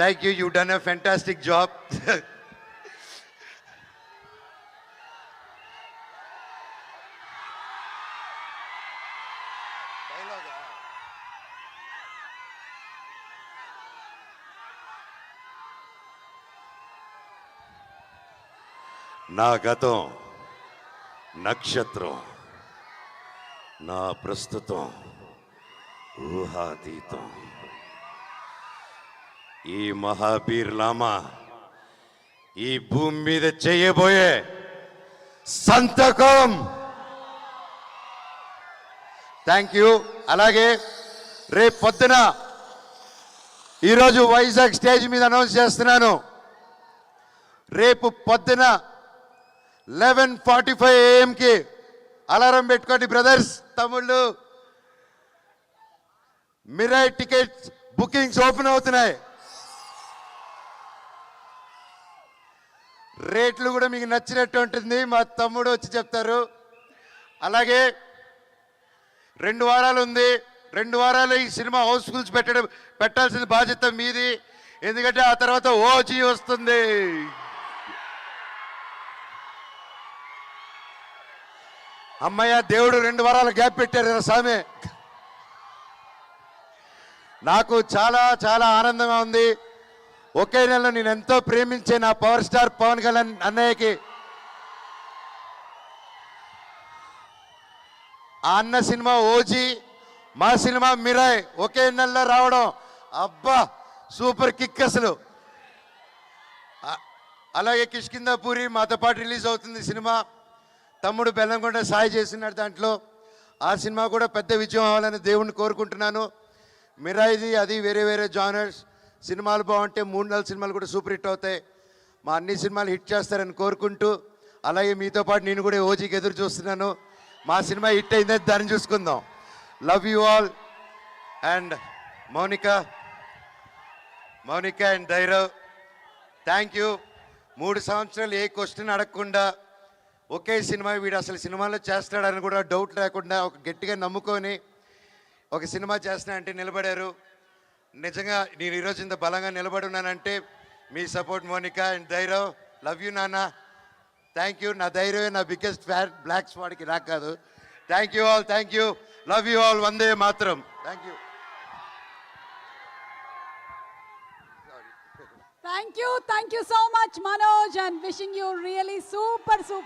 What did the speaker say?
Thank you you done a fantastic job నా గతం నక్షత్రం నా ప్రస్తుతం ఊహాతీతం. ఈ మహాబీర్ లామా ఈ భూమి మీద చేయబోయే సంతకం థ్యాంక్ యూ అలాగే రేపు పొద్దున ఈరోజు వైజాగ్ స్టేజ్ మీద అనౌన్స్ చేస్తున్నాను. రేపు పొద్దున లెవెన్ ఫార్టీ ఫైవ్ ఏఎంకి అలారం పెట్టుకోండి బ్రదర్స్ తమ్ముళ్ళు. మిరాయి టికెట్స్ బుకింగ్స్ ఓపెన్ అవుతున్నాయి. రేట్లు కూడా మీకు నచ్చినట్టు ఉంటుంది. మా తమ్ముడు వచ్చి చెప్తారు. అలాగే రెండు వారాలు ఉంది. రెండు వారాలు ఈ సినిమా హౌస్ఫుల్స్ పెట్టడం పెట్టాల్సిన బాధ్యత మీది. ఎందుకంటే ఆ తర్వాత ఓజీ వస్తుంది. అమ్మయ్య దేవుడు రెండు వారాలు గ్యాప్ పెట్టారు కదా స్వామి. నాకు చాలా చాలా ఆనందంగా ఉంది. ఒకే నెలలో నేను ఎంతో ప్రేమించే నా పవర్ స్టార్ పవన్ కళ్యాణ్ అన్నయ్యకి. ఆ అన్న సినిమా ఓజీ మా సినిమా మిరాయ్ ఒకే నెలలో రావడం అబ్బా సూపర్ కిక్ అసలు. అలాగే కిష్కిందాపూరి మాతో పాటు రిలీజ్ అవుతుంది సినిమా. తమ్ముడు బెల్లంకొండ సాయి చేస్తున్నాడు దాంట్లో. ఆ సినిమా కూడా పెద్ద విజయం అవ్వాలని దేవుణ్ణి కోరుకుంటున్నాను. మిరాయిది అది వేరే వేరే జానర్స్. సినిమాలు బాగుంటే మూడు నాలుగు సినిమాలు కూడా సూపర్ హిట్ అవుతాయి. మా అన్ని సినిమాలు హిట్ చేస్తారని కోరుకుంటూ అలాగే మీతో పాటు నేను కూడా ఓజీకి ఎదురు చూస్తున్నాను. మా సినిమా హిట్ అయిందని దాన్ని చూసుకుందాం. Love you all and Mounika Mounika and Dhairav thank you మూడు సంవత్సరాలు ఏ క్వశ్చన్ అడగకుండా ఒకే సినిమా వీడు అసలు సినిమాలో చేస్తాడని కూడా డౌట్ లేకుండా ఒక గట్టిగా నమ్ముకొని ఒక సినిమా చేస్తున్నా అంటే నిలబడారు. నిజంగా నేను ఈరోజు ఇంత బలంగా నిలబడి ఉన్నానంటే మీ support Monika and Dhairav love you నాన్న. థ్యాంక్ యూ నా ధైర్యమే నా బిగ్గెస్ట్ ఫ్యాన్ బ్లాక్ స్పాట్కి నాకు కాదు. Thank you all thank you love you all వందే మాత్రం. Thank you thank you thank you so much Manoj and wishing you really super super